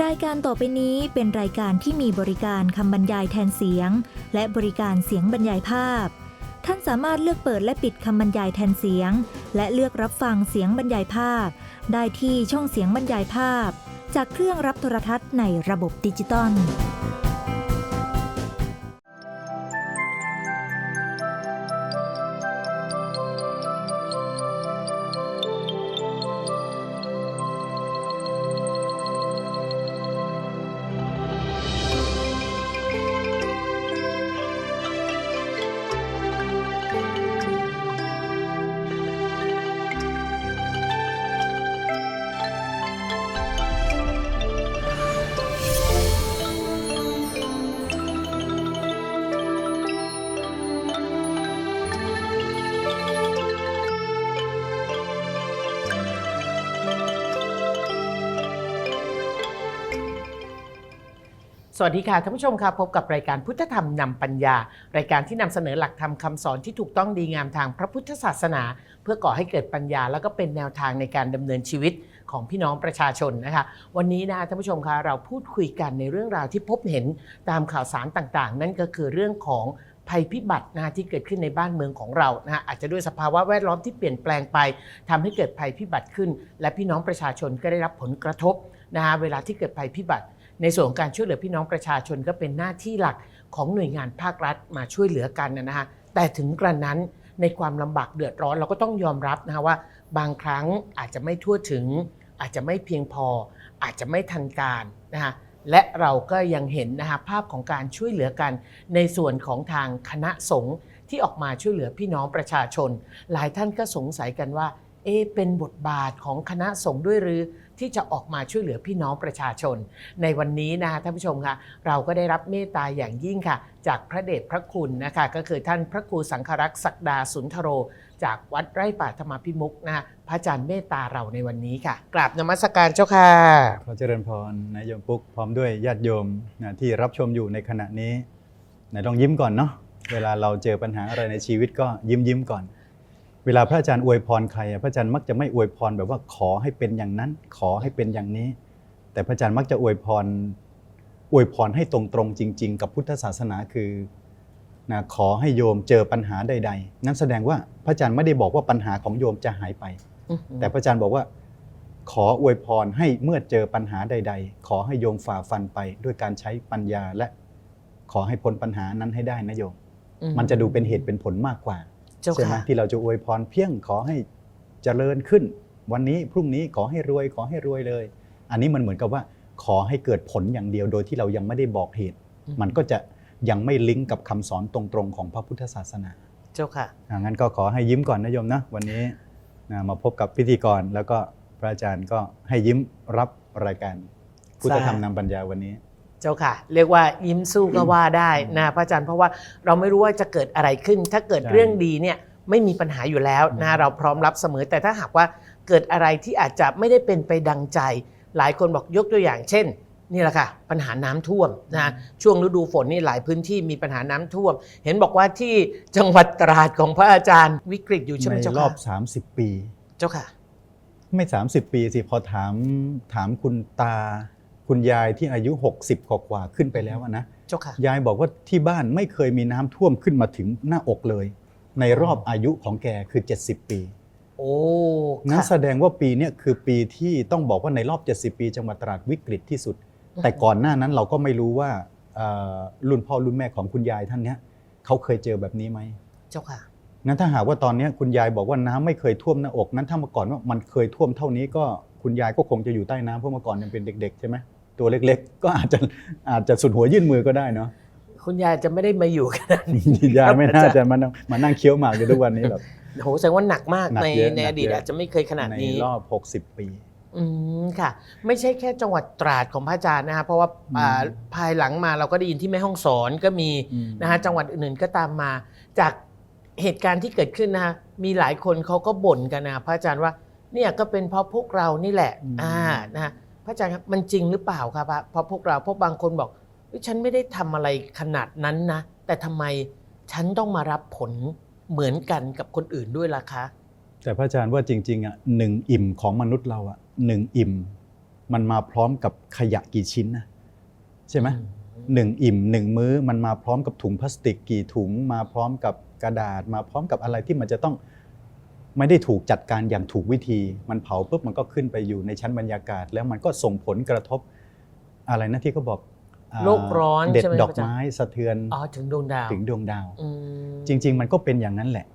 รายการต่อไปนี้เป็นรายการที่มีบริการคำบรรยายแทนเสียง และบริการเสียงบรรยายภาพ ท่านสามารถเลือกเปิดและปิดคำบรรยายแทนเสียง และเลือกรับฟังเสียงบรรยายภาพ ได้ที่ช่องเสียงบรรยายภาพ จากเครื่องรับโทรทัศน์ในระบบดิจิตอล วัสดีค่ะท่านผู้ชมค่ะพบกับรายการพุทธธรรมนำปัญญา รายการที่นำเสนอหลักธรรมคำสอนที่ถูกต้องดีงามทางพระพุทธศาสนา เพื่อก่อให้เกิดปัญญา แล้วก็เป็นแนวทางในการดำเนินชีวิตของพี่น้องประชาชนนะคะ วันนี้นะคะท่านผู้ชมคะเราพูดคุยกันในเรื่องราวที่พบเห็นตามข่าวสารต่างๆ นั่นก็คือเรื่องของภัยพิบัตินะที่เกิดขึ้นในบ้านเมืองของเรานะอาจจะด้วยสภาวะแวดล้อมที่เปลี่ยนแปลงไปทำให้เกิดภัยพิบัติขึ้น และพี่น้องประชาชนก็ได้รับผลกระทบนะฮะเวลาที่เกิดภัยพิบัติ ในส่วนของการช่วยเหลือพี่น้องประชาชนก็เป็นหน้าที่หลักของหน่วยงานภาครัฐมาช่วยเหลือกันนะฮะแต่ถึงกระนั้นในความลำบากเดือดร้อนเราก็ต้องยอมรับนะฮะว่า บางครั้งอาจจะไม่ทั่วถึง อาจจะไม่เพียงพอ อาจจะไม่ทันการนะฮะและเราก็ยังเห็นนะฮะภาพของการช่วยเหลือกัน ในส่วนของทางคณะสงฆ์ที่ออกมาช่วยเหลือพี่น้องประชาชน หลายท่านก็สงสัยกันว่า เอเป็นบทบาทของคณะสงฆ์ด้วยหรือ ที่จะออกมาช่วยเหลือพี่น้องประชาชน ในวันนี้นะคะท่านผู้ชมคะเราก็ได้รับเมตตาอย่างยิ่งค่ะ จากพระเดชพระคุณนะคะก็คือท่านพระครูสังฆรักษ์ศักดาสุนทโร จากวัดไร่ป่าธรรมพิมุกนะะพระอาจารย์เมตตาเราในวันนี้ค่ะกราบนมัสการเจ้าค่ะขอเจริญพรนายโยมปุ๊กพร้อมด้วยญาติโยมนะที่รับชมอยู่ในขณะนี้ไหนลองยิ้มก่อนเนาะเวลาเราเจอปัญหาอะไรในชีวิตก็ยิ้มยิ้มก่อน เวลาพระอาจารย์อวยพรใครอะพระอาจารย์มักจะไม่อวยพรแบบว่าขอให้เป็นอย่างนั้น ขอให้เป็นอย่างนี้ แต่พระอาจารย์มักจะอวยพรอวยพรให้ตรงๆจริง ๆ กับพุทธศาสนาคือนะขอให้โยมเจอปัญหาใด ๆ นั่นแสดงว่าพระอาจารย์ไม่ได้บอกว่าปัญหาของโยมจะหายไป แต่พระอาจารย์บอกว่า ขออวยพรให้เมื่อเจอปัญหาใด ๆ ขอให้โยมฝ่าฟันไป ด้วยการใช้ปัญญาและ ขอให้พ้นปัญหานั้นให้ได้นะโยมอืมันจะดูเป็นเหตุเป็นผลมากกว่าเจ้า ใช่ไหมค่ะที่เราจะอวยพรเพียงขอให้เจริญขึ้น วันนี้พรุ่งนี้ขอให้รวยขอให้รวยเลย อันนี้มันเหมือนกับว่าขอให้เกิดผลอย่างเดียวโดยที่เรายังไม่ได้บอกเหตุ มันก็จะยังไม่ลิงก์กับคำสอนตรงๆของพระพุทธศาสนา เจ้าค่ะอ่างั้นก็ขอให้ยิ้มก่อนนะโยมนะวันนี้นะมาพบกับพิธีกรแล้วก็พระอาจารย์ก็ให้ยิ้มรับรายการพุทธธรรมนำปัญญาวันนี้ เจ้าค่ะ เรียกว่ายิ้มสู้ก็ว่าได้นะพระอาจารย์เพราะว่าเราไม่รู้ว่าจะเกิดอะไรขึ้น ถ้าเกิดใช่เรื่องดีเนี่ยไม่มีปัญหาอยู่แล้วนะอืมเราพร้อมรับเสมอแต่ถ้าหากว่าเกิดอะไรที่อาจจะไม่ได้เป็นไปดังใจ หลายคนบอกยกตัวอย่างเช่นนี่แหละค่ะปัญหาน้ำท่วมนะช่วงฤดูฝนนี่หลายพื้นที่มีปัญหาน้ำท่วม เห็นบอกว่าที่จังหวัดตราดของพระอาจารย์วิกฤตอยู่ใช่ไหมในเจ้ารอค่ะบ30 ปี เจ้าค่ะ ไม่ 30 ปีสิพอถามถามคุณตา คุณยายที่อายุ 60กว่ากว่าๆขึ้นไปแล้วอะนะเจ้าค่ะยายบอกว่าที่บ้านไม่เคยมีน้ำท่วมขึ้นมาถึงหน้าอกเลย ในรอบอายุของแกคือ 70 ปี โอ้นั้นค่ะแสดงว่าปีเนี้ยคือปีที่ต้องบอกว่าในรอบ 70 ปีจังหวัดตราดวิกฤตที่สุด แต่ก่อนหน้านั้นเราก็ไม่รู้ว่าเอ่อรุ่นพ่อรุ่นแม่ของคุณยายท่านเนี้ยเขาเคยเจอแบบนี้ไหมเจ้าค่ะงั้นถ้าหากว่าตอนเนี้ยคุณยายบอกว่าน้ำไม่เคยท่วมหน้าอกนั้นถ้าเมื่อก่อนว่ามันเคยท่วมเท่านี้ก็ คุณยายก็คงจะอยู่ใต้น้ำเพราะเมื่อก่อนยังเป็นเด็ก ๆ ใช่ไหมตัวเล็ก ๆ ก็อาจจะอาจจะสุดหัวยื่นมือก็ได้เนาะ คุณยายจะไม่ได้มาอยู่ขนาดนี้ยายไม่น่าจะมานั่งมานั่งเคี้ยวหมากอยู่ทุกวันนี้หรอก โหแสดงว่าหนักมากหนักในเยอะในหนัอกดีตเยอะ อาจจะไม่เคยขนาดในนี้ รอบ 60 ปี อืมค่ะ ไม่ใช่แค่จังหวัดตราดของพระอาจารย์นะคะเพราะว่าอืมอ่าภายหลังมาเราก็ได้ยินที่แม่ฮ่องสอนก็มีอืม นะฮะจังหวัดอื่นๆก็ตามมา จากเหตุการณ์ที่เกิดขึ้นนะฮะมีหลายคนเขาก็บ่นกันนะพระอาจารย์ว่า เนี่ยก็เป็นเพราะพวกเรานี่แหละ อ่านะฮะพระอาจารย์ครับมันจริงหรือเปล่าครับพระเพราะพวกเราเพราะบางคนบอกเฮ้ยฉันไม่ได้ทำอะไรขนาดนั้นนะ แต่ทำไมฉันต้องมารับผลเหมือนกันกับคนอื่นด้วยล่ะคะ แต่พระอาจารย์ว่าจริงๆอะหนึ่งอิ่มของมนุษย์เราอะหนึ่งอิ่ม มันมาพร้อมกับขยะกี่ชิ้นนะใช่ไหมหนึ่งอิ่มหนึ่งมื้อมันมาพร้อมกับถุงพลาสติกกี่ถุง มาพร้อมกับกระดาษ มาพร้อมกับอะไรที่มันจะต้อง ไม่ได้ถูกจัดการอย่างถูกวิธี มันเผาปุ๊บมันก็ขึ้นไปอยู่ในชั้นบรรยากาศ แล้วมันก็ส่งผลกระทบอะไรนะที่เขาบอกอ่าโลกร้อนเด็ดใช่ไหมดอกพระอาจารย์ไม้สะเทือนอ๋อถึงดวงดาวถึงดวงดาวอืมจริง ๆ มันก็เป็นอย่างนั้นแหละ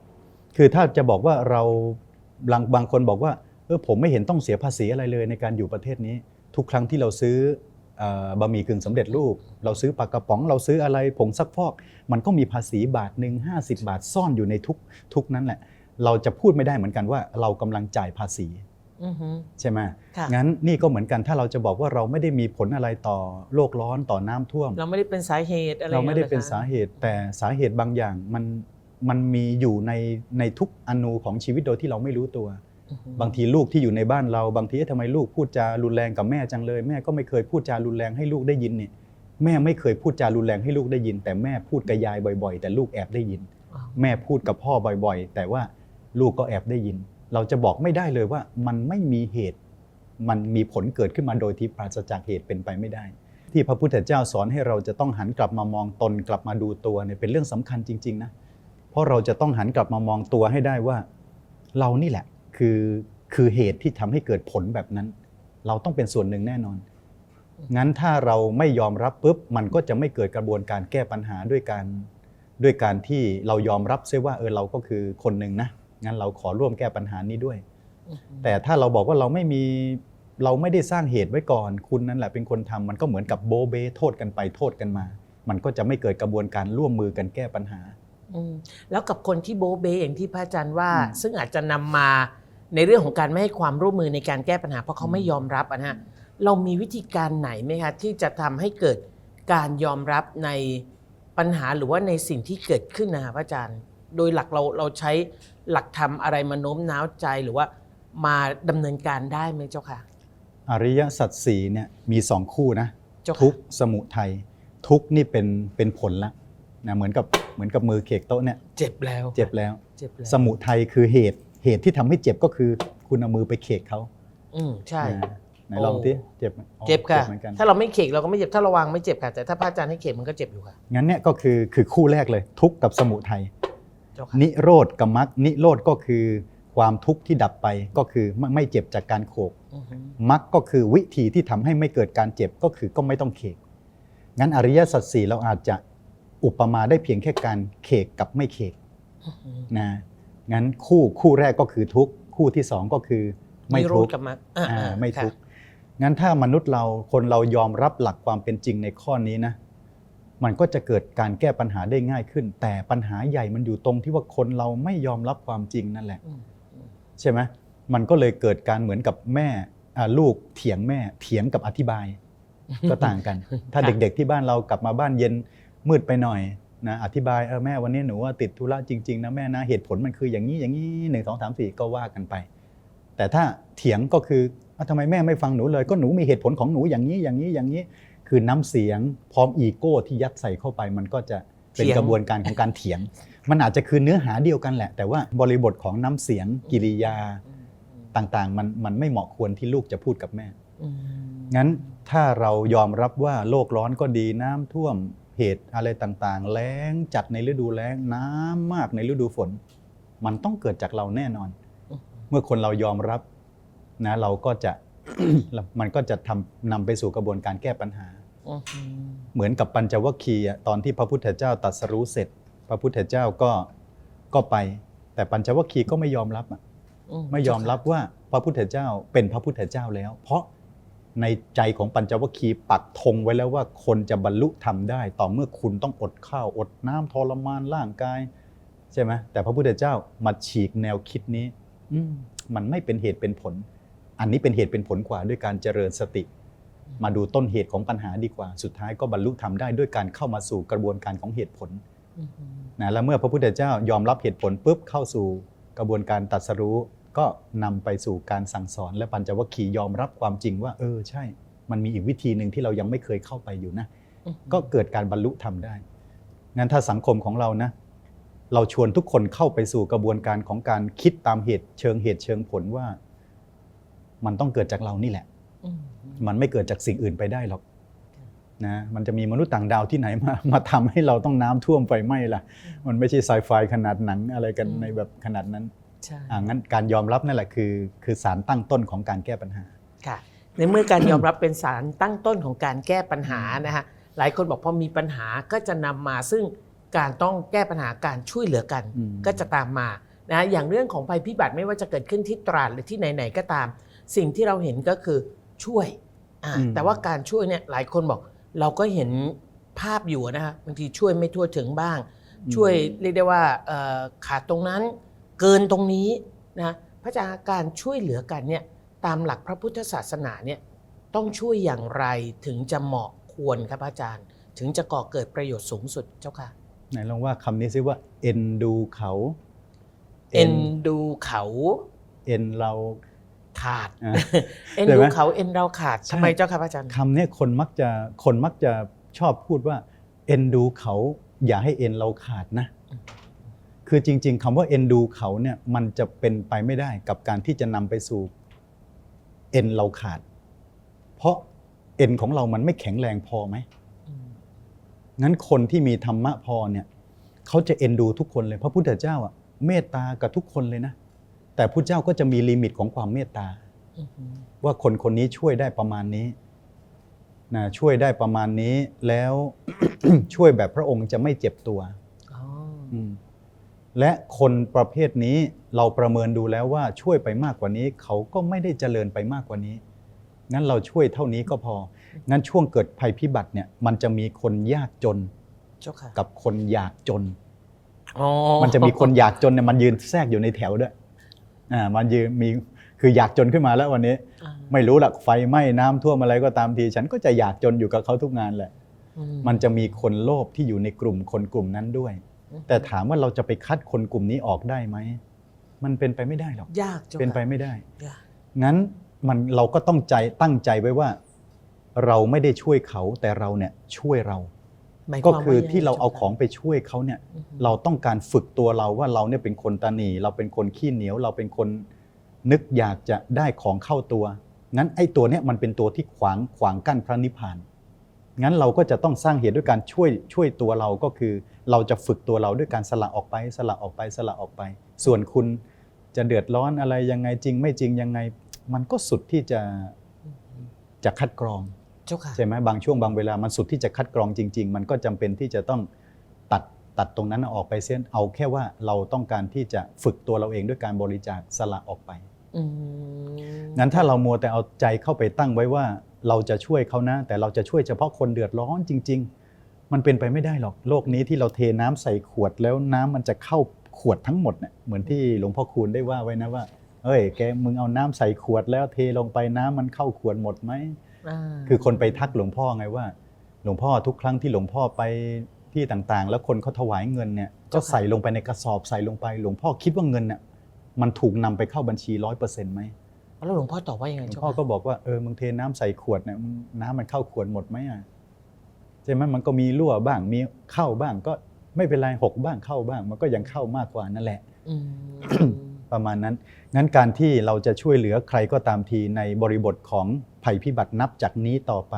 คือถ้าจะบอกว่าเราบางบางคนบอกว่าเออผมไม่เห็นต้องเสียภาษีอะไรเลยในการอยู่ประเทศนี้ ทุกครั้งที่เราซื้อเอ่อบะหมี่กึ่งสำเร็จรูป เราซื้อปลากระป๋อง เราซื้ออะไรผงซักฟอก มันก็มีภาษีบาทหนึ่ง50บาทซ่อนอยู่ในทุกทุกนั้นแหละ เราจะพูดไม่ได้เหมือนกันว่าเรากำลังจ่ายภาษีอือฮึใช่ไหมค่ะงั้นนี่ก็เหมือนกันถ้าเราจะบอกว่าเราไม่ได้มีผลอะไรต่อโลกร้อนต่อน้ำท่วม เราไม่ได้เป็นสาเหตุอะไรเราไม่ได้เป็นอย่งสาเหตุ แต่สาเหตุบางอย่างมันมันมีอยู่ในในทุกอนูของชีวิตโดยที่เราไม่รู้ตัวอือฮึบางทีลูกที่อยู่ในบ้านเราบางทีเอ๊ะทำไมลูกพูดจารุนแรงกับแม่จังเลย แม่ก็ไม่เคยพูดจารุนแรงให้ลูกได้ยินเนี่ยแม่ไม่เคยพูดจารุนแรงให้ลูกได้ยิน แต่แม่พูดกับยายบ่อย ๆ แต่ลูกแอบได้ยินอ๋อแม่พูดกับพ่อบ่อย ๆ แต่ว่า ลูกก็แอบได้ยิน เราจะบอกไม่ได้เลยว่ามันไม่มีเหตุ มันมีผลเกิดขึ้นมาโดยที่ปราศจากเหตุเป็นไปไม่ได้ ที่พระพุทธเจ้าสอนให้เราจะต้องหันกลับมามองตนกลับมาดูตัวเนี่ยเป็นเรื่องสำคัญจริง ๆ นะ เพราะเราจะต้องหันกลับมามองตัวให้ได้ว่า เรานี่แหละคือคือเหตุที่ทำให้เกิดผลแบบนั้น เราต้องเป็นส่วนหนึ่งแน่นอน งั้นถ้าเราไม่ยอมรับปุ๊บมันก็จะไม่เกิดกระบวนการแก้ปัญหาด้วยการด้วยการที่เรายอมรับเสียว่าเออเราก็คือคนหนึ่งนะ งั้นเราขอร่วมแก้ปัญหานี้ด้วยอือฮึแต่ถ้าเราบอกว่าเราไม่มีเราไม่ได้สร้างเหตุไว้ก่อน คุณนั่นแหละเป็นคนทำมันก็เหมือนกับโบเบโทษกันไปโทษกันมา มันก็จะไม่เกิดกระบวนการร่วมมือกันแก้ปัญหาอืมแล้วกับคนที่โบะเบอย่างที่พระอาจารย์ว่าอืมซึ่งอาจจะนำมาในเรื่องของการไม่ให้ความร่วมมือในการแก้ปัญหา เพราะเขาไม่ยอมรับอะนะฮะเรามีวิธีการไหนไหมคะที่จะทำให้เกิดการยอมรับในปัญหาหรือว่าในสิ่งที่เกิดขึ้นนะคะพระอาจารย์ โดยหลักเราเราใช้ หลักธรรมอะไรมาโน้มน้าวใจหรือว่ามาดำเนินการได้ไหมเจ้าค่ะ อริยสัจสี่เนี่ยมีสองคู่นะเจ้าค่ะทุกข์สมุทัยทุกข์นี่เป็นเป็นผลละนะเหมือนกับเหมือนกับมือเขกโต๊ะเนี่ยเจ็บแล้วเจ็บแล้วเจ็บแล้วสมุทัยคือเหตุเหตุที่ทำให้เจ็บก็คือ คุณเอามือไปเขกเขาอืมใช่นะไหนโอ้ลองที่เจ็บไหมอ๋อเจ็บค่ะเหมือนกันถ้าเราไม่เขกเราก็ไม่เจ็บถ้าเราวางไม่เจ็บค่ะแต่ถ้าพระอาจารย์ให้เขกมันก็เจ็บอยู่ค่ะงั้นเนี่ยก็คือคือคู่แรกเลย ทุกข์กับสมุทัยเจ้าค่ะ นิโรธกับมรรคนิโรธก็คือความทุกข์ที่ดับไปก็คือไม่ไม่เจ็บจากการโขกอือฮึมรรคก็คือวิธีที่ทำให้ไม่เกิดการเจ็บก็คือก็ไม่ต้องเขกงั้นอริยสัจสี่เราอาจจะอุปมาได้เพียงแค่การเขกกับไม่เขกอือฮึนะงั้นคู่คู่แรกก็คือทุกข์คู่ที่สองก็คือไม่นิโรทุธกข์กับมรรคอ่าอ่าอ่าไม่ค่ะทุกข์งั้นถ้ามนุษย์เราคนเรายอมรับหลักความเป็นจริงในข้อนี้นะ มันก็จะเกิดการแก้ปัญหาได้ง่ายขึ้น แต่ปัญหาใหญ่มันอยู่ตรงที่ว่าคนเราไม่ยอมรับความจริงนั่นแหละอืมอืมใช่ไหมมันก็เลยเกิดการเหมือนกับแม่อ่าลูกเถียงแม่เถียงกับอธิบาย ก็ต่างกัน ถ้าค่ะเด็กๆที่บ้านเรากลับมาบ้านเย็นมืดไปหน่อยนะอธิบายเออแม่วันนี้หนูว่าติดธุระจริงๆนะแม่นะเหตุผลมันคืออย่างนี้อย่างนี้หนึ่งสองสามสี่ก็ว่ากันไป แต่ถ้าเถียงก็คืออะทำไมแม่ไม่ฟังหนูเลย ก็หนูมีเหตุผลของหนูอย่างนี้อย่างนี้อย่างนี้ คือน้ำเสียงพร้อมอีโก้ที่ยัดใส่เข้าไปมันก็จะเป็นเถียงกระบวนการของการเถียง มันอาจจะคือเนื้อหาเดียวกันแหละ แต่ว่าบริบทของน้ำเสียงกิริยาอืมอืมต่างๆ มันมันไม่เหมาะควรที่ลูกจะพูดกับแม่อืมงั้นถ้าเรายอมรับว่าโลกร้อนก็ดีน้ำท่วมเหตุอะไรต่างๆ แล้งจัดในฤดูแล้งน้ำมากในฤดูฝน มันต้องเกิดจากเราแน่นอน เมื่อคนเรายอมรับนะเราก็จะมันก็จะทำนำไปสู่กระบวนการแก้ปัญหาอืม เหมือนกับปัญจวัคคีย์อะตอนที่พระพุทธเจ้าตรัสรู้เสร็จ พระพุทธเจ้าก็ก็ไป แต่ปัญจวัคคีย์ก็ไม่ยอมรับอะไม่ยอมรับว่าพระพุทธเจ้าเป็นพระพุทธเจ้าแล้ว เพราะในใจของปัญจวัคคีย์ปักธงไว้แล้วว่าคนจะบรรลุธรรมได้ ต่อเมื่อคุณต้องอดข้าวอดน้ำทรมานร่างกาย ใช่ไหมแต่พระพุทธเจ้ามาฉีกแนวคิดนี้ อืมมันไม่เป็นเหตุเป็นผล อันนี้เป็นเหตุเป็นผลกว่าด้วยการเจริญสติ มาดูต้นเหตุของปัญหาดีกว่า สุดท้ายก็บรรลุธรรมได้ด้วยการเข้ามาสู่กระบวนการของเหตุผลอืมนะแล้วเมื่อพระพุทธเจ้ายอมรับเหตุผลปุ๊บเข้าสู่กระบวนการตรัสรู้ก็นำไปสู่การสั่งสอน และปัญจวัคคีย์ยอมรับความจริงว่า เออใช่ มันมีอีกวิธีหนึ่งที่เรายังไม่เคยเข้าไปอยู่นะอืมก็เกิดการบรรลุธรรมได้ งั้นถ้าสังคมของเรานะ เราชวนทุกคนเข้าไปสู่กระบวนการของการคิดตามเหตุเชิงเหตุเชิงผลว่า มันต้องเกิดจากเรานี่แหละอื มมันไม่เกิดจากสิ่งอื่นไปได้หรอกนะมันจะมีมนุษย์ต่างดาวที่ไหนมามาทำให้เราต้องน้ำท่วมไฟไหม้ล่ะ มันไม่ใช่ไซไฟขนาดหนังอะไรกันอืมในแบบขนาดนั้นใช่อ่างั้นการยอมรับนั่นแหละคือ คือสารตั้งต้นของการแก้ปัญหาค่ะในเมื่อการยอมรับเป็นสารตั้งต้นของการแก้ปัญหานะฮะหลายคนบอกพอมีปัญหาก็จะนำมาซึ่งการต้องแก้ปัญหาการช่วยเหลือกันอืมก็จะตามมานะอย่างเรื่องของภัยพิบัติไม่ว่าจะเกิดขึ้นที่ตราดหรือที่ไหนๆก็ตาม สิ่งที่เราเห็นก็คือช่วยอ่าอืม แต่ว่าการช่วยเนี่ยหลายคนบอก เราก็เห็นภาพอยู่นะฮะบางทีช่วยไม่ทั่วถึงบ้าง ช่วยเรียกได้ว่าเอ่อขาดตรงนั้นเกินตรงนี้นะพระอาจารย์การช่วยเหลือกันเนี่ยตามหลักพระพุทธศาสนาเนี่ยต้องช่วยอย่างไรถึงจะเหมาะควรครับอาจารย์ ถึงจะก่อเกิดประโยชน์สูงสุดเจ้าค่ะไหนลองว่าคำนี้ซิว่า เอ็นดูเขา เอ็นดูเขา เอ็นเรา ขาดอะเอ็นใช่ดูไหมเขาเอ็นเราขาดใช่ทำไมเจ้าค่ะพระอาจารย์คำเนี้คนมักจะคนมักจะชอบพูดว่า เอ็นดูเขาอย่าให้เอ็นเราขาดนะอืมคือจริง ๆคำว่าเอ็นดูเขาเนี่ยมันจะเป็นไปไม่ได้กับการที่จะนำไปสู่เอ็นเราขาด เพราะเอ็นของเรามันไม่แข็งแรงพอไหมอืมงั้นคนที่มีธรรมะพอเนี่ยเขาจะเอ็นดูทุกคนเลย พระพุทธเจ้าอะเมตตากับทุกคนเลยนะ แต่พุทธเจ้าก็จะมีลิมิตของความเมตตาอืมอืมว่าคนคนนี้ช่วยได้ประมาณนี้นะช่วยได้ประมาณนี้แล้วช่วยแบบพระองค์จะไม่เจ็บตัวอ๋ออืมและคนประเภทนี้เราประเมินดูแล้วว่าช่วยไปมากกว่านี้ เขาก็ไม่ได้เจริญไปมากกว่านี้งั้นเราช่วยเท่านี้ก็พอ งั้นช่วงเกิดภัยพิบัติเนี่ยมันจะมีคนยากจนเจ้าค่ะกับคนอยากจนอ๋อมันจะมีคนอยากจนเนี่ยมันยืนแทรกอยู่ในแถวด้วย อ่ามันยืนมีคืออยากจนขึ้นมาแล้ววันนี้อ่าไม่รู้หลักไฟไหม้น้ำท่วมอะไรก็ตามที ฉันก็จะอยากจนอยู่กับเขาทุกงานแหละอืมันจะมีคนโลภที่อยู่ในกลุ่มคนกลุ่มนั้นด้วย แต่ถามว่าเราจะไปคัดคนกลุ่มนี้ออกได้ไหมมันเป็นไปไม่ได้หรอกยากเจ้าค่ะเป็นไปไม่ได้ยากงั้นมันเราก็ต้องใจตั้งใจไว้ว่า เราไม่ได้ช่วยเขาแต่เราเนี่ยช่วยเรา หมายก็วมคือว่ยังไงที่เราเอาจ้ค่ะของไปช่วยเขาเนี่ยอือฮึ เราต้องการฝึกตัวเราว่าเราเนี่ยเป็นคนตาหนีเราเป็นคนขี้เหนียว เราเป็นคนนึกอยากจะได้ของเข้าตัว งั้นไอ้ตัวเนี้ยมันเป็นตัวที่ขวางขวางกั้นพระนิพพาน งั้นเราก็จะต้องสร้างเหตุด้วยการช่วยช่วยตัวเราก็คือ เราจะฝึกตัวเราด้วยการสละออกไป สละออกไปสละออกไป ส่วนคุณจะเดือดร้อนอะไรยังไงจริงไม่จริงยังไง มันก็สุดที่จะจะคัดกรองเจ้าค่ะ ใช่ไหมบางช่วงบางเวลามันสุดที่จะคัดกรองจริง ๆ มันก็จำเป็นที่จะต้องตัดตัดตรงนั้นออกไปเส้นเอาแค่ว่าเราต้องการที่จะฝึกตัวเราเองด้วยการบริจาคสละออกไปอืมงั้นถ้าเรามัวแต่เอาใจเข้าไปตั้งไว้ว่า เราจะช่วยเขานะ แต่เราจะช่วยเฉพาะคนเดือดร้อนจริง ๆ มันเป็นไปไม่ได้หรอกโลกนี้ที่เราเทน้ำใส่ขวดแล้วน้ำมันจะเข้าขวดทั้งหมดเนี่ยเหมือนที่หลวงพ่อคูณได้ว่าไว้นะว่า เอ้ยแกมึงเอาน้ำใส่ขวดแล้วเทลงไปน้ำมันเข้าขวดหมดไหมา คือคนไปทักหลวงพ่อไงว่า หลวงพ่อทุกครั้งที่หลวงพ่อไปที่ต่างๆ แล้วคนเขาถวายเงินเนี่ยก็ใส่ลงไปในกระสอบใส่ลงไป หลวงพ่อคิดว่าเงินเนี่ยมันถูกนำไปเข้าบัญชีร้อยเปอร์เซ็นต์ไหมแล้วหลวงพ่อตอบว่ายังหไงลวงเจ้าพ่อค่ะก็บอกว่าเออมึงเทน้ำใส่ขวดเนี่ยน้ำมันเข้าขวดหมดไหมอะใช่ไหมมันก็มีรั่วบ้างมีเข้าบ้างก็ไม่เป็นไรหกบ้างเข้าบ้าง มันก็ยังเข้ามากกว่านั่นแหละอืม ประมาณนั้น งั้นการที่เราจะช่วยเหลือใครก็ตามทีในบริบทของภัยพิบัตินับจากนี้ต่อไป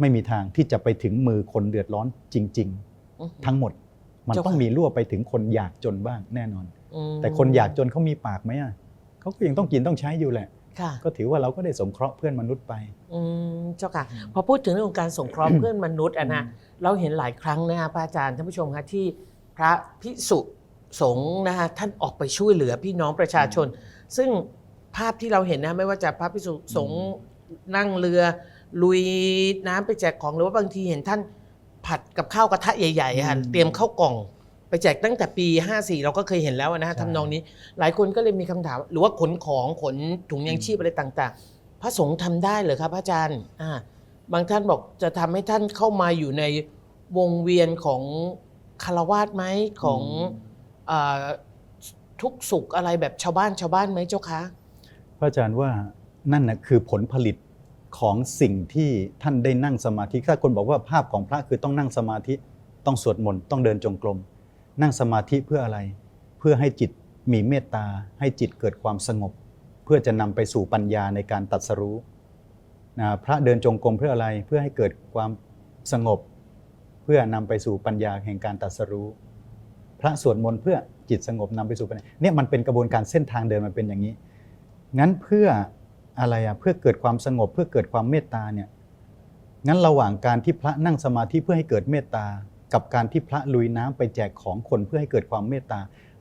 ไม่มีทางที่จะไปถึงมือคนเดือดร้อนจริง ๆ ทั้งหมดมันเจ้าค่ะต้องมีรั่วไปถึงคนอยากจนบ้างแน่นอนอืมแต่คนอยากจนเขามีปากไหมอะเขาก็ยังต้องกินต้องใช้อยู่แหละค่ะก็ถือว่าเราก็ได้สงเคราะห์เพื่อนมนุษย์ไปอืมเจ้าค่ะพอพูดถึงเรื่องของการสงเคราะห์เพื่อนมนุษย์อะนะเราเห็นหลายครั้งนะฮะพระอาจารย์ท่านผู้ชมคะที่พระพิสุ สงฆ์นะฮะท่านออกไปช่วยเหลือพี่น้องประชาชน ซึ่งภาพที่เราเห็นนะไม่ว่าจะพระพิสุสงฆ์นั่งเรือ ลุยน้ำไปแจกของหรือว่าบางทีเห็นท่านผัดกับข้าวกระทะใหญ่ๆค่ะอืมเตรียมข้าวกล่องไปแจกตั้งแต่ปี 54 เราก็เคยเห็นแล้วนะฮะใช่ทำนองนี้ หลายคนก็เลยมีคำถาม หรือว่าขนของขนถุงยังชีพอะไรต่าง ๆ พระสงฆ์ทำได้เหรอครับพระอาจารย์อ่าบางท่านบอกจะทำให้ท่านเข้ามาอยู่ในวงเวียนของคารวาสไหมของอา ทุกสุขอะไรแบบชาวบ้านชาวบ้านไหมเจ้าคะพระอาจารย์ว่านั่นนะคือผลผลิตของสิ่งที่ท่านได้นั่งสมาธิถ้าคนบอกว่าภาพของพระคือต้องนั่งสมาธิต้องสวดมนต์ต้องเดินจงกรมนั่งสมาธิเพื่ออะไร เพื่อให้จิตมีเมตตา ให้จิตเกิดความสงบ เพื่อจะนำไปสู่ปัญญาในการตัดสรู้นะพระเดินจงกรมเพื่ออะไรเพื่อให้เกิดความสงบ เพื่อนำไปสู่ปัญญาแห่งการตรัสรู้ ระสวดมนต์เพื่อจิตสงบนำไปสู่ปัญญาเนี่ยมันเป็นกระบวนการเส้นทางเดินมันเป็นอย่างนี้ งั้นเพื่ออะไรอะเพื่อเกิดความสงบเพื่อเกิดความเมตตาเนี่ยงั้นระหว่างการที่พระนั่งสมาธิเพื่อให้เกิดเมตตา กับการที่พระลุยน้ำไปแจกของคนเพื่อให้เกิดความเมตตา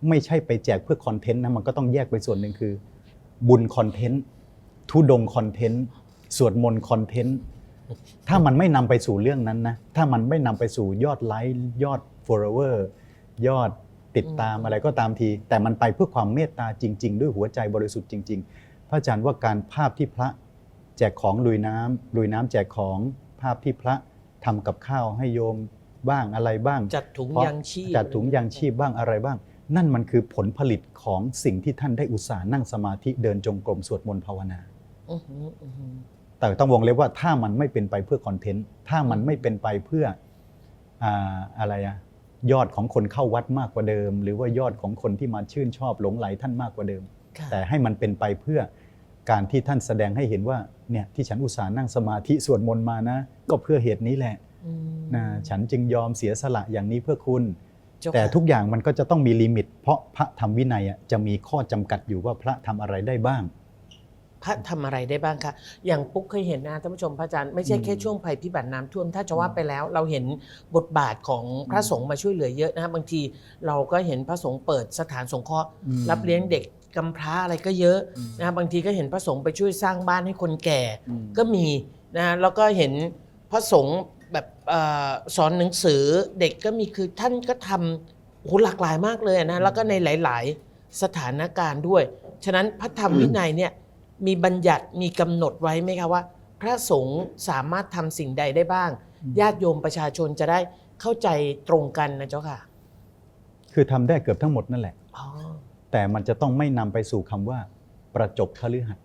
ไม่ใช่ไปแจกเพื่อคอนเทนต์นะมันก็ต้องแยกไปส่วนหนึ่งคือ บุญคอนเทนต์ทุดงคอนเทนต์สวดมนต์คอนเทนต์ถ้ามันไม่นำไปสู่เรื่องนั้นนะถ้ามันไม่นำไปสู่ยอดไลค์ยอด follower ยอดติดตามอะไรก็ตามที แต่มันไปเพื่อความเมตตาจริง ๆ ด้วยหัวใจบริสุทธิ์จริง ๆ พระอาจารย์ว่าการภาพที่พระแจกของลุยน้ำลุยน้ำแจกของภาพที่พระทำกับข้าวให้โยมบ้างอะไรบ้าง จัดถุงเพราะยังชีพจัดถุงยางชีพบ้างอะไรบ้าง นั่นมันคือผลผลิตของสิ่งที่ท่านได้อุตส่าห์นั่งสมาธิเดินจงกรมสวดมนต์ภาวนาอื้อหืออื้อหือแต่ต้องวงเล็บว่าถ้ามันไม่เป็นไปเพื่อคอนเทนต์ถ้ามันไม่เป็นไปเพื่ออ่าอะไรอะ ยอดของคนเข้าวัดมากกว่าเดิม หรือว่ายอดของคนที่มาชื่นชอบหลงไหลท่านมากกว่าเดิมค่ะแต่ให้มันเป็นไปเพื่อการที่ท่านแสดงให้เห็นว่าเนี่ยที่ฉันอุตส่าห์นั่งสมาธิสวดมนต์มานะ ก็เพื่อเหตุนี้แหละอืมนะฉันจึงยอมเสียสละอย่างนี้เพื่อคุณเจ้าแต่ค่ะทุกอย่างมันก็จะต้องมีลิมิต เพราะพระธรรมวินัยอะจะมีข้อจำกัดอยู่ว่าพระทำอะไรได้บ้าง พระทำอะไรได้บ้างคะอย่างปุ๊กเคยเห็นนะท่านผู้ชมพระอาจารย์ไม่ใช่แค่อืมช่วงภัยพิบัติน้ำท่วม ถ้าจะว่าไปแล้วเราเห็นบทบาทของพระสงฆ์มาช่วยเหลือเยอะนะบางทีเราก็เห็นพระสงฆ์เปิดสถานสงเคราะห์อืมรับเลี้ยงเด็กกำพร้าอะไรก็เยอะอืมนะบางทีก็เห็นพระสงฆ์ไปช่วยสร้างบ้านให้คนแก่อืมก็มีนะแล้วก็เห็นพระสงฆ์แบบเออสอนหนังสือเด็กก็มีคือท่านก็ทำโอ้โหหลากหลายมากเลยนะแล้วก็ในหลาย ๆ สถานการณ์ด้วย ฉะนั้นพระธรรมวินัยเนี่ย มีบัญญัติมีกำหนดไว้ไหมคะว่า พระสงฆ์สามารถทำสิ่งใดได้บ้าง ญาติโยมประชาชนจะได้เข้าใจตรงกันนะเจ้าค่ะ คือทำได้เกือบทั้งหมดนั่นแหละอ๋อแต่มันจะต้องไม่นำไปสู่คำว่า ประจบคฤหัสถ์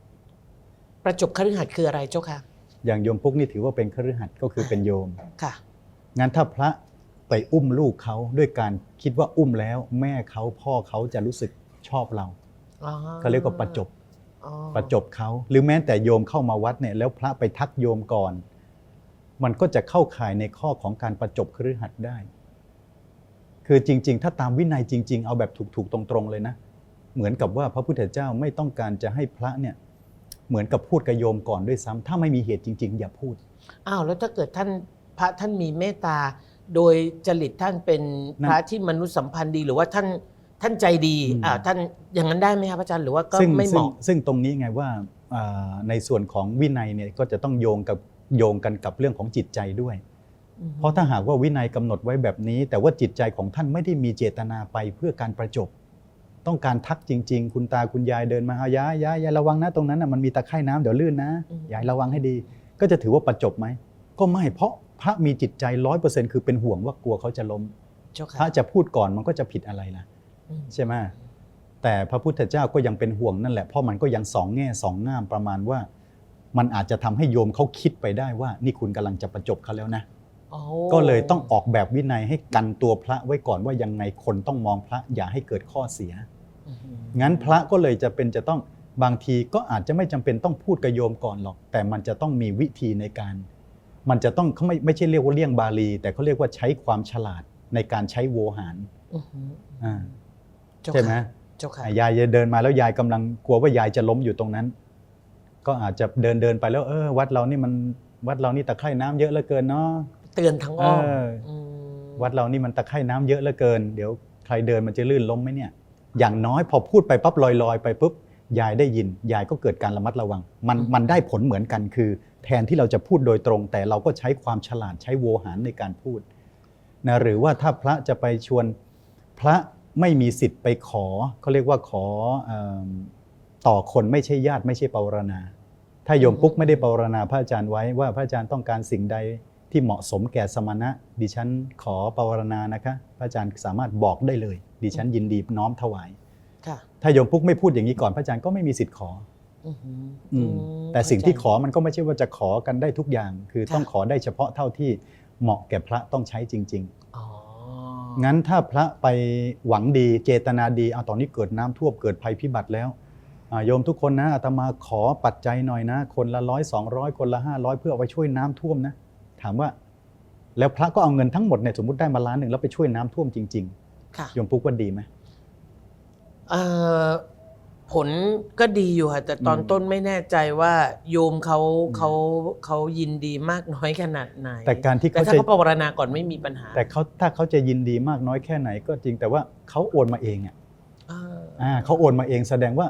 ประจบคฤหัสถ์คืออะไรเจ้าค่ะอย่างโยมปุ๊กนี่ถือว่าเป็นคฤหัสถ์ก็คือเป็นโยมค่ะงั้นถ้าพระไปอุ้มลูกเขาด้วยการคิดว่าอุ้มแล้ว แม่เขาพ่อเขาจะรู้สึกชอบเราอ๋อเขาเรียกว่าประจบอ๋อ ประจบเขาหรือแม้แต่โยมเข้ามาวัดเนี่ยแล้วพระไปทักโยมก่อน มันก็จะเข้าข่ายในข้อของการประจบคฤหัสถ์ได้ คือจริง ๆ ถ้าตามวินัยจริง ๆ เอาแบบถูกๆตรงๆเลยนะ เหมือนกับว่าพระพุทธเจ้าไม่ต้องการจะให้พระเนี่ยเหมือนกับพูดกับโยมก่อนด้วยซ้ำถ้าไม่มีเหตุจริง ๆ อย่าพูดอ้าวแล้วถ้าเกิดท่านพระท่านมีเมตตา โดยจริตท่านเป็นนั่นพระที่มนุษยสัมพันธ์ดีหรือว่าท่าน ท่านใจดีอืมอ่าท่านอย่างนั้นได้ไหมครับอาจารย์หรือว่าก็ซึ่งไม่เหซึ่งมาะซึ่งตรงนี้ไงว่าอ่าในส่วนของวินัยเนี่ยก็จะต้องโยงกับโยงกันกับเรื่องของจิตใจด้วยอืมเพราะถ้าหากว่าวินัยกำหนดไว้แบบนี้ แต่ว่าจิตใจของท่านไม่ได้มีเจตนาไปเพื่อการประจบ ต้องการทักจริง ๆ คุณตาคุณยายเดินมาเอายายยายยายระวังนะตรงนั้นนะมันมีตะไคร่น้ำเดี๋ยวลื่นนะยายระวังให้ดี ก็จะถือว่าประจบไหมก็ไม่เพราะพระมีจิตใจร้อยเปอร์เซ็นต์คือเป็นห่วงว่ากลัวเขาจะล้ม เจ้าพระค่ะจะพูดก่อนมันก็จะผิดอะไรล่ะอืม ใช่ไหมแต่พระพุทธเจ้าก็ยังเป็นห่วงนั่นแหละเพราะมันก็ยังสองแง่สองง่ามประมาณว่า มันอาจจะทำให้โยมเขาคิดไปได้ว่า นี่คุณกำลังจะประจบเขาแล้วนะโอ้ก็เลยต้องออกแบบวินัยให้กันตัวพระไว้ก่อนว่ายังไงคนต้องมองพระอย่าให้เกิดข้อเสียอืมงั้นพระก็เลยจะเป็นจะต้องบางทีก็อาจจะไม่จำเป็นต้องพูดกับโยมก่อนหรอก แต่มันจะต้องมีวิธีในการ มันจะต้องเขาไม่ไม่ใช่เรียกว่าเลี่ยงบาลี แต่เขาเรียกว่าใช้ความฉลาดในการใช้โวหาร ใช่ไหมค่ะเจ้าค่ะอะยายเดินมาแล้วยายกำลังกลัวว่ายายจะล้มอยู่ตรงนั้น ก็อาจจะเดินเดินไปแล้ว เออ วัดเรานี่มันวัดเรานี่ตะไคร่น้ำเยอะเหลือเกินเนาะเตือนทั้งอ้อมเออมวัดเรานี่มันตะไคร่น้ำเยอะเหลือเกิน เดี๋ยวใครเดินมันจะลื่นล้มไหมเนี่ย อย่างน้อยพอพูดไปปั๊บลอยๆไปปุ๊บยายได้ยิน ยายก็เกิดการระมัดระวัง มันมันได้ผลเหมือนกันคือ แทนที่เราจะพูดโดยตรง แต่เราก็ใช้ความฉลาดใช้โวหารในการพูดนะหรือว่าถ้าพระจะไปชวนพระ ไม่มีสิทธิ์ไปขอเขาเรียกว่าขอเอิ่มต่อคนไม่ใช่ญาติไม่ใช่ปวารณา ถ้าโยมปุ๊กไม่ได้ปวารณาพระอาจารย์ไว้ว่าพระอาจารย์ต้องการสิ่งใดที่เหมาะสมแก่สมณะ ดิฉันขอปวารณานะคะ พระอาจารย์สามารถบอกได้เลย ดิฉันยินดีน้อมถวายค่ะถ้าโยมปุ๊กไม่พูดอย่างนี้ก่อนพระอาจารย์ก็ไม่มีสิทธิ์ขออืมอืมอืมอืมแต่สิ่งที่ขเข้าอมันก็ไม่ใช่ว่าจะขอกันได้ทุกอย่าง คือค่ะต้องขอได้เฉพาะเท่าที่เหมาะแก่พระต้องใช้จริงใจอ๋อๆ งั้นถ้าพระไปหวังดีเจตนาดีเอาตอนนี้เกิดน้ำท่วมเกิดภัยพิบัติแล้วอ่าโยมทุกคนนะอาตมาขอปัจจัยหน่อยนะ คนละร้อยสองร้อยคนละห้าร้อยเพื่อเอาไปช่วยน้ำท่วมนะ ถามว่าแล้วพระก็เอาเงินทั้งหมดเนี่ยสมมติได้มาล้านหนึ่งแล้วไปช่วยน้ำท่วมจริงค่ะๆโยมปุ๊กว่าดีไหมเอ่อ ผลก็ดีอยู่ค่ะแต่ตอนอืมต้นไม่แน่ใจว่าโยมเขาอืมเขาเขายินดีมากน้อยขนาดไหนแต่การที่แต่เขาถ้าจะเขาปรารถนาก่อนไม่มีปัญหา แต่เขาถ้าเขาจะยินดีมากน้อยแค่ไหนก็จริงแต่ว่าเขาโอนมาเองอะเอออ่าเขาโอนมาเองแสดงว่า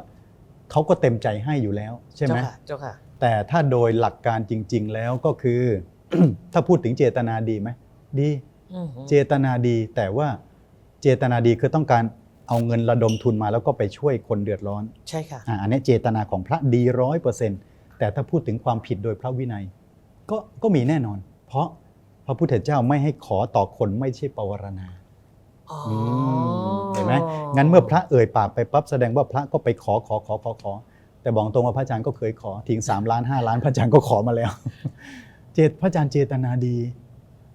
เขาก็เต็มใจให้อยู่แล้วใช่ไหมเจ้าค่ะเจ้าค่ะ แต่ถ้าโดยหลักการจริง ๆ แล้วก็คือ ถ้าพูดถึงเจตนาดีไหมดีอือหือเจตนาดีแต่ว่าเจตนาดีคือต้องการ เอาเงินระดมทุนมาแล้วก็ไปช่วยคนเดือดร้อนใช่ค่ะ อ่าอันนี้เจตนาของพระดีร้อยเปอร์เซ็นต์แต่ถ้าพูดถึงความผิดโดยพระวินัย ก็ก็มีแน่นอน เพราะพระพุทธเจ้าไม่ให้ขอต่อคนไม่ใช่ปวารณา อ๋อเห็นไหม งั้นเมื่อพระเอ่ยปากไปปั๊บแสดงว่าพระก็ไปขอขอขอขอขอ แต่บอกตรงว่าพระอาจารย์ก็เคยขอถึง3ล้าน5ล้านพระอาจารย์ก็ขอมาแล้ว เจตพระอาจารย์เจตนาดี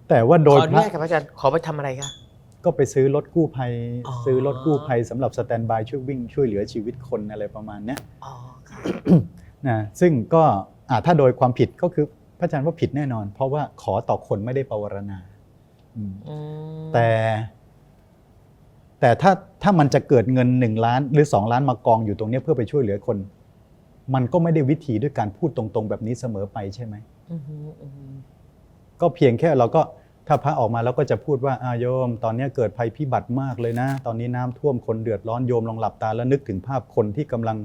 แต่ว่าโดขยออพนุระญาตครับอาจารย์ขอไปทำอะไรคะ ก็ไปซื้อรถกู้ภัย อ๋อ ซื้อรถกู้ภัยสำหรับสแตนบายช่วยวิ่งช่วยเหลือชีวิตคนอะไรประมาณเนี้ยอ๋อค่ะนะซึ่งก็อ่าถ้าโดยความผิดก็คือพระอาจารย์ว่าผิดแน่นอน เพราะว่าขอต่อคนไม่ได้ปวารณาอืม อืมแต่แต่ถ้าถ้ามันจะเกิดเงินหนึ่งล้านหรือสองล้านมากองอยู่ตรงเนี้ยเพื่อไปช่วยเหลือคน มันก็ไม่ได้วิธีด้วยการพูดตรงๆ แบบนี้เสมอไปใช่ไหม อือหืออือหือก็เพียงแค่เราก็ ถ้าพระออกมาแล้วก็จะพูดว่าอาโยม ตอนนี้เกิดภัยพิบัติมากเลยนะ ตอนนี้น้ำท่วมคนเดือดร้อนโยมลองหลับตาแล้วนึกถึงภาพคนที่กำลัง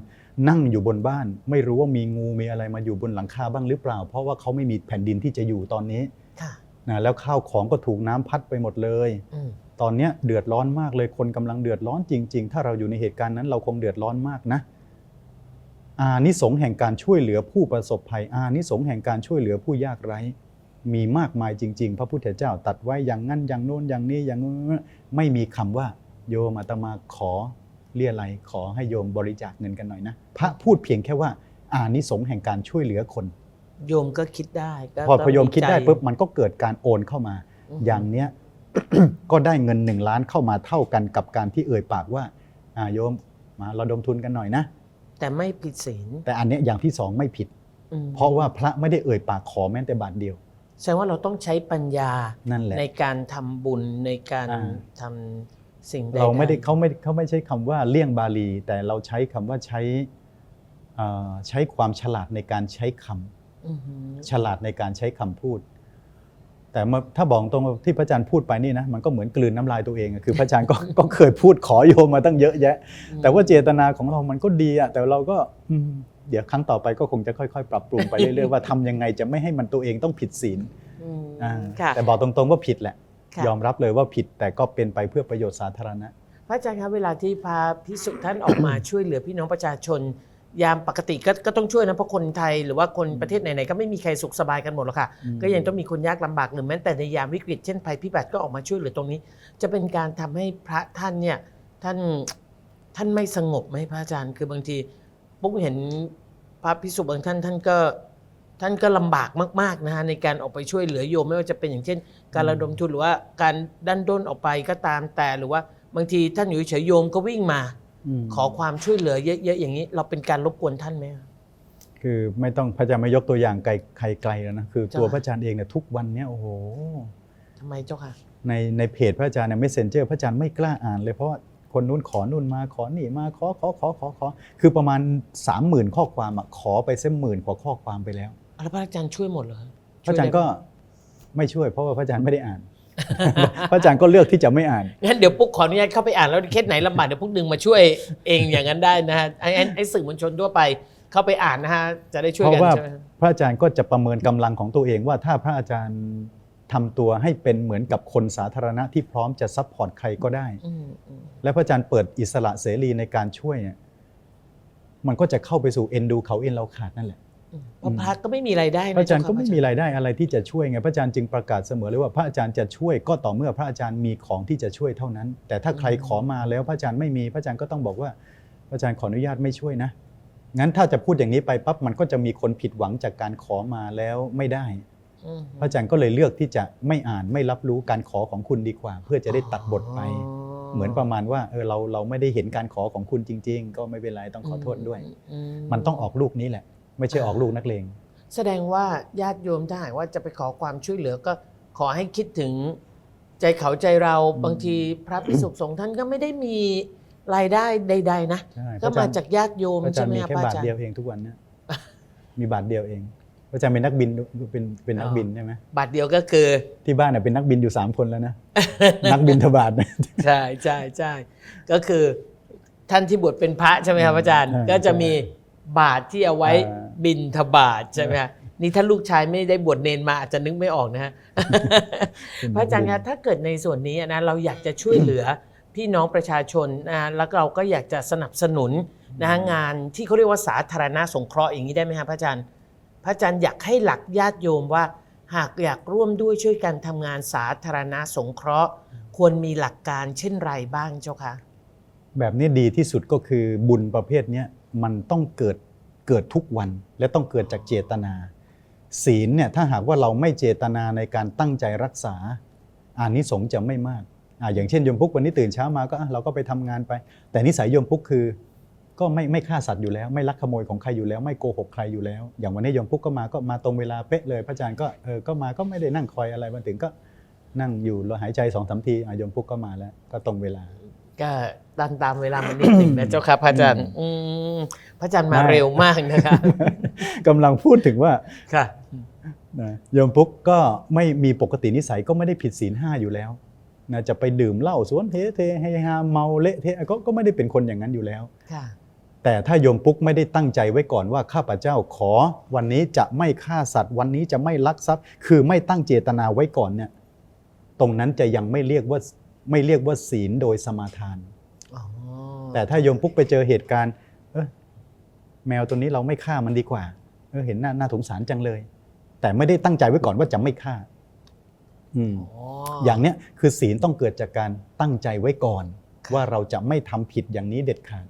นั่งอยู่บนบ้าน ไม่รู้ว่ามีงูมีอะไรมาอยู่บนหลังคาบ้างหรือเปล่า เพราะว่าเขาไม่มีแผ่นดินที่จะอยู่ตอนนี้ค่ะนะแล้วข้าวของก็ถูกน้ำพัดไปหมดเลยอืมตอนเนี้ยเดือดร้อนมากเลยคนกำลังเดือดร้อนจริง ๆ ถ้าเราอยู่ในเหตุการณ์นั้นเราคงเดือดร้อนมากนะอานิสงส์แห่งการช่วยเหลือผู้ประสบภัยอานิสงส์แห่งการช่วยเหลือผู้ยากไร้ มีมากมายจริง ๆ พระพุทธเจ้าตัดไว้อย่างนั้นอย่างโน้นอย่างนี้อย่างนู้นไม่มีคำว่า โยมอาตมาขอเรียอะไรยขอให้โยมบริจาคเงินกันหน่อยนะพระพูดเพียงแค่ว่าอานิสงส์แห่งการช่วยเหลือคน โยมก็คิดได้ก็พอก็พอโยมคิดได้ใจปุ๊บมันก็เกิดการโอนเข้ามามอย่างเนี้ยก็ได้เงินหนึ่งล้านเข้ามาเท่ากันกับการที่เอ่ยปากว่าอ่าโยมมาระดมทุนกันหน่อยนะ แต่ไม่ผิดศีลแต่อันเนี้ยอย่างที่สองไม่ผิดอืมเพราะว่าพระไม่ได้เอ่ยปากขอแม้แต่บาทเดียว แสดงว่าเราต้องใช้ปัญญานั่นแหละในการทำบุญในการอ่าทำสิ่งใดเราไม่ได้ๆเขาไม่เขาไม่ใช้คำว่าเลี่ยงบาลี แต่เราใช้คำว่าใช้เอ่อใช้ความฉลาดในการใช้คำอือหือฉลาดในการใช้คำพูด แต่เมื่อถ้าบอกตรงที่พระอาจารย์พูดไปนี่นะมันก็เหมือนกลืนน้ำลายตัวเองอะคือพระอาจารย์ก็ก็เคยพูดขอโยมมาตั้งเยอะแยะ แต่ว่าเจตนาของเรามันก็ดีอะแต่เราก็อืม เดี๋ยวครั้งต่อไปก็คงจะค่อยๆ ปรับปรุงไปเรื่อยๆว่าทำยังไงจะไม่ให้มันตัวเองต้องผิดศีลอืมอ่าค่ะแต่บอกตรงๆว่าผิดแหละค่ะยอมรับเลยว่าผิดแต่ก็เป็นไปเพื่อประโยชน์สาธารณะ พระอาจารย์ครับเวลาที่พาพิสุท่านออกมาช่วยเหลือพี่น้องประชาชน ยามปกติก็ก็ต้องช่วยนะเพราะคนไทยหรือว่าคนประเทศไหนๆก็ไม่มีใครสุขสบายกันหมดหรอกค่ะอืมก็ยังต้องมีคนยากลำบากหรือแม้แต่ในยามวิกฤตเช่นภัยพิบัติก็ออกมาช่วยเหลือตรงนี้ จะเป็นการทำให้พระท่านเนี่ยท่านท่านไม่สงบไหมพระอาจารย์คือบางที ปุ๊กเห็นพระพิสุบางท่านท่านก็ท่านก็ลำบากมากๆนะฮะในการออกไปช่วยเหลือโยมไม่ว่าจะเป็นอย่างเช่น การระดมทุนหรือว่าการดันด้นออกไปก็ตามแต่หรือว่าบางทีท่านอยู่เฉยๆโยมก็วิ่งมามขอความช่วยเหลือเยอะๆอย่างนี้ เราเป็นการรบกวนท่านไหมคะคือไม่ต้องพระอาจารย์ไม่ยกตัวอย่างไกลใครไกลแล้วนะคือเจ้าตัวค่ะพระอาจารย์เองเนี่ยทุกวันเนี่ยโอ้โหทำไมเจ้าค่ะในในเพจพระอาจารย์ใน messenger พระอาจารย์ไม่กล้าอ่านเลยเพราะว่า คนนู้นขอนู่นมาขอนี่มาขอขอขอขอขอคือประมาณ 30,000 ข้อความอะขอไปเส้นหมื่นกว่าข้อความไปแล้วแล้วพระอาจารย์ช่วยหมดเหรอคพระอาจารย์ก็ช่วได้ไหมไม่ช่วย เพราะว่าพระอาจารย์ไม่ได้อ่าน พระอาจารย์ก็เลือกที่จะไม่อ่านงั้นเดี๋ยวปุ๊กขออนุญาตเข้าไปอ่านแล้วเคสไหนลำบากเดี๋ยวปุ๊กดึงมาช่วยเองอย่างนั้นได้นะฮะไอ้ไอ้ไอ้สื่อมวลชนทั่วไปเข้าไปอ่านนะฮะจะได้ช่วยเพกันราะว่าใช่ไหมพระอาจารย์ก็จะประเมินกำลังของตัวเองว่าถ้าพระอาจารย์ ทำตัวให้เป็นเหมือนกับคนสาธารณะที่พร้อมจะซัพพอร์ตใครก็ได้อืมอืมและพระอาจารย์เปิดอิสระเสรีในการช่วยเนี่ยมันก็จะเข้าไปสู่เอ็นดูเขาเอ็นเราขาดนั่นแหละอืมเพราะพระก็ไม่มีรายได้นพระอาจารย์เจ้ก็ไม่ค่ะมีรายได้อะไรที่จะช่วยไงพระอาจารย์จึงประกาศเสมอเลยว่าพระอาจารย์จะช่วยก็ต่อเมื่อพระอาจารย์มีของที่จะช่วยเท่านั้น แต่ถ้าใครขอมาแล้วพระอาจารย์ไม่มีพระอาจารย์ก็ต้องบอกว่าพระอาจารย์ขออนุญาตไม่ช่วยนะงั้นถ้าจะพูดอย่างนี้ไปปั๊บมันก็จะมีคนผิดหวังจากการขอมาแล้วไม่ได้อืม พระอาจารย์ก็เลยเลือกที่จะไม่อ่านไม่รับรู้การขอของคุณดีกว่า เพื่อจะได้ตัดบทไปอ๋อเหมือนประมาณว่าเออเราเราไม่ได้เห็นการขอของคุณจริง ๆ ก็ไม่เป็นไรต้องขอโทษด้วยอืมันต้องออกลูกนี้แหละ ไม่ใช่ออกลูกนักเลงแสดงว่าญาติโยมถ้าหากว่าจะไปขอความช่วยเหลือก็ขอให้คิดถึงใจเขาใจเราอืมบางทีพระภิกษุสงฆ์ท่านก็ไม่ได้มีรายได้ใด ๆ นะใช่ก็มาจากญาติโยมพระอาจาใช่รย์ไหมมีครับแค่พระบาอาทจารเดียวย์เองทุกวันเนี่ยมีบาทเดียวเอง พระอาจารย์เป็นนักบินเป็นเป็นนักบินใช่ไหมบาทเดียวก็คือที่บ้านน่ะเป็นนักบินอยู่สามคนแล้วนะนักบินทบาทนะใช่ใช่ใช่ก็คือท่านที่บวชเป็นพระใช่ไหมครับอาจารย์ใช่ก็จะมีบาทที่เอาไว้อ่าบินทบาทใช่ไหมฮะนี่ถ้าลูกชายไม่ได้บวชเนนมาอาจจะนึกไม่ออกนะฮะพระอาจารย์คะถ้าเกิดในส่วนนี้นะเราอยากจะช่วยเหลือพี่น้องประชาชนนะแล้วเราก็อยากจะสนับสนุนนะงานที่เขาเรียกว่าสาธารณสงเคราะห์อย่างนี้ได้ไหมครับพระอาจารย์พ ระอาจารย์อยากให้หลักญาติโยมว่า หากอยากร่วมด้วยช่วยกันทำงานสาธารณสงเคราะห์ ควรมีหลักการเช่นไรบ้างเจ้าคะแบบนี้ดีที่สุดก็คือบุญประเภทเนี้ยมันต้องเกิดเกิดทุกวันและต้องเกิดจากเจตนา ศีลเนี่ยถ้าหากว่าเราไม่เจตนาในการตั้งใจรักษาอานิสงส์จะไม่มากอ่าอย่างเช่นโยมพุกวันนี้ตื่นเช้ามาก็อะเราก็ไปทำงานไป แต่นิสัยโยมพุกคือ ก็ไม่ไม่ฆ่าสัตว์อยู่แล้ว ไม่ลักขโมยของใครอยู่แล้ว ไม่โกหกใครอยู่แล้ว อย่างวันนี้โยมพุกก็มาก็มาตรงเวลาเป๊ะเลยพระอาจารย์ก็เออก็มาก็ไม่ได้นั่งคอยอะไรมาถึงก็นั่งอยู่เราหายใจสองสามทีอะโยมพุกก็มาแล้ว ก็ตรงเวลา ก็ตามตามเวลามันนิดหนึ่งนะเจ้าค่ะพระอาจารย์อืมพระอาจารย์มาไม่เร็วมากนะคะกำลังพูดถึงว่าค่ะนะโยมปุ๊กก็ไม่มีปกตินิสัยก็ไม่ได้ผิดศีลห้าอยู่แล้วนะจะไปดื่มเหล้าสวนเทเทให้ฮาเมาเละเทะก็ก็ไม่ได้เป็นคนอย่างนั้นอยู่แล้วค่ะ แต่ถ้าโยมปุ๊กไม่ได้ตั้งใจไว้ก่อนว่าข้าพเจ้าขอ วันนี้จะไม่ฆ่าสัตว์ วันนี้จะไม่ลักทรัพย์ คือไม่ตั้งเจตนาไว้ก่อนเนี่ยตรงนั้นจะยังไม่เรียกว่าไม่เรียกว่าศีลโดยสมาทานอ๋อแต่ถ้าโยมปุ๊กไปเจอเหตุการณ์เออแมวตัวนี้เราไม่ฆ่ามันดีกว่าเออเห็นหน้าน่าสงสารจังเลย แต่ไม่ได้ตั้งใจไว้ก่อนว่าจะไม่ฆ่าอืมอ๋ออย่างเนี้ยคือศีลต้องเกิดจากการตั้งใจไว้ก่อนครับว่าเราจะไม่ทำผิดอย่างนี้เด็ดขาด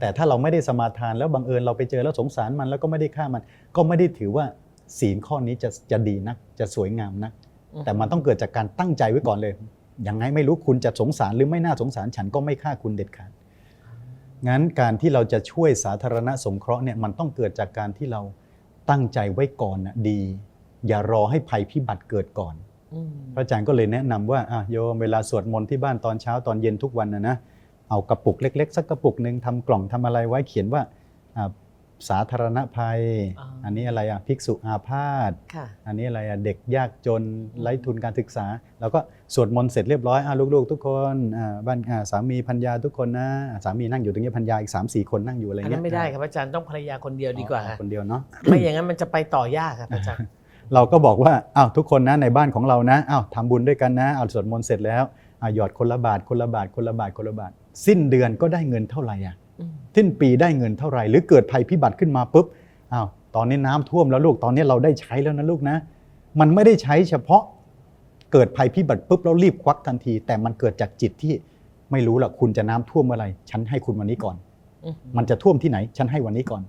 แต่ถ้าเราไม่ได้สมาทานแล้วบังเอิญเราไปเจอแล้วสงสารมันแล้วก็ไม่ได้ฆ่ามัน ก็ไม่ได้ถือว่าศีลข้อนี้จะจะดีนัก จะสวยงามนัก แต่มันต้องเกิดจากการตั้งใจไว้ก่อนเลยยังไงไม่รู้คุณจะสงสารหรือไม่น่าสงสารฉันก็ไม่ฆ่าคุณเด็ดขาดงั้นการที่เราจะช่วยสาธารณสงเคราะห์เนี่ยมันต้องเกิดจากการที่เราตั้งใจไว้ก่อนนะดี อย่ารอให้ภัยพิบัติเกิดก่อนอืมพระอาจารย์ก็เลยแนะนำว่าอะโยมเวลาสวดมนต์ที่บ้านตอนเช้าตอนเย็นทุกวันนะนะ เอากระปุกเล็ก ๆ สักกระปุกหนึ่งทำกล่องทำอะไรไว้เขียนว่าอ่าสาธารณภัย อันนี้อะไรอะภิกษุอาพาธค่ะอันนี้อะไรอะเด็กยากจนไร้ทุนการศึกษา แล้วก็สวดมนต์เสร็จเรียบร้อยอะลูกๆ ทุกคนอ่าบ้านอ่าสามีพัญญาทุกคนนะอะสามีนั่งอยู่ตรงนี้พัญญาอีก3ามสี่คนนั่งอยู่อะไรอันเงี้นั้ยนไม่ได้ครับอาจารย์ต้องภรรยาคนเดียวดีกว่าอ๋อคนเดียวเนาะไม่อย่างนั้นมันจะไปต่อยากครับอาจารย์เราก็บอกว่าอ้าวทุกคนนะในบ้านของเรานะอ้าวทำบุญด้วยกันนะเอาสวดมนต์เสร็จแล้วอะหยอดคนละบาทคนละบาทคนละบาทคนละบาท สิ้นเดือนก็ได้เงินเท่าไหร่อะอืมสิ้นปีได้เงินเท่าไหร่ หรือเกิดภัยพิบัติขึ้นมาปุ๊บอ้าวตอนนี้น้ำท่วมแล้วลูกตอนนี้เราได้ใช้แล้วนะลูกนะ มันไม่ได้ใช้เฉพาะเกิดภัยพิบัติปุ๊บแล้วรีบควักทันที แต่มันเกิดจากจิตที่ไม่รู้ละคุณจะน้ำท่วมเมื่อไหร่ฉันให้คุณวันนี้ก่อนอืมมันจะท่วมที่ไหน ฉันให้วันนี้ก่อน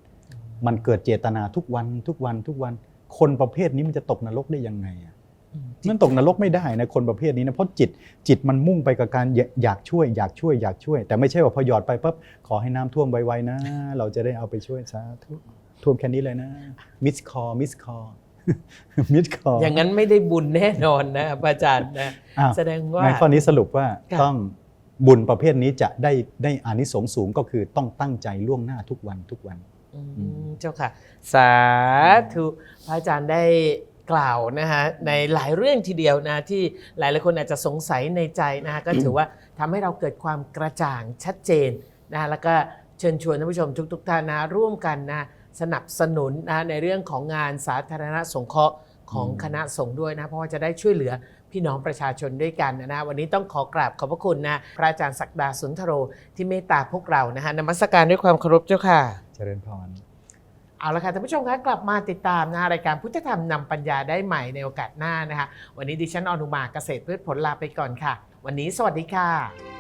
มันเกิดเจตนาทุกวันทุกวันทุกวัน คนประเภทนี้มันจะตกนรกได้ยังไงอะอื มมันตกนรกไม่ได้นะคนประเภทนี้นะเพราะจิตจิตมันมุ่งไปกับการอยอยากช่วย อยากช่วยอยากช่วย แต่ไม่ใช่ว่าพอหยอดไปปั๊บขอให้น้ำท่วมไวๆนะ เราจะได้เอาไปช่วยสาธุท่วมแค่นี้เลยนะมิสคอมิสคอมิสคออย่างนั้นไม่ได้บุญแน่นอนนะครับอาจารย์นะอ้าวแสดงว่าในข้อนี้สรุปว่าค่ะต้องบุญประเภทนี้จะได้ได้อานิสงส์สูงก็คือต้องตั้งใจล่วงหน้าทุกวันทุกวันอืมอืมเจ้าค่ะ สาธุพระอาจารย์ได้ กล่าวนะฮะในหลายเรื่องทีเดียวนะที่หลายหลายคนอาจจะสงสัยในใจนะฮะก็ถือว่าทำให้เราเกิดความกระจ่างชัดเจนนะฮะแล้วก็เชิญชวนท่านผู้ชมทุกๆท่านนะร่วมกันนะสนับสนุนนะในเรื่องของงานสาธารณสงเคราะห์ของอืมคณะสงฆ์ด้วยนะเพราะว่าจะได้ช่วยเหลือพี่น้องประชาชนด้วยกันนะนะวันนี้ต้องขอกราบขอบพระคุณนะพระอาจารย์ศักดาสุนทโรที่เมตตาพวกเรานะฮะนมัสการด้วยความเคารพเจ้าค่ะ เจริญพร เอาละค่ะท่านผู้ชมคะกลับมาติดตามนะรายการพุทธธรรมนำปัญญาได้ใหม่ในโอกาสหน้านะคะ วันนี้ดิฉันอนุมาเกษตรพืชผลลาไปก่อนค่ะ วันนี้สวัสดีค่ะ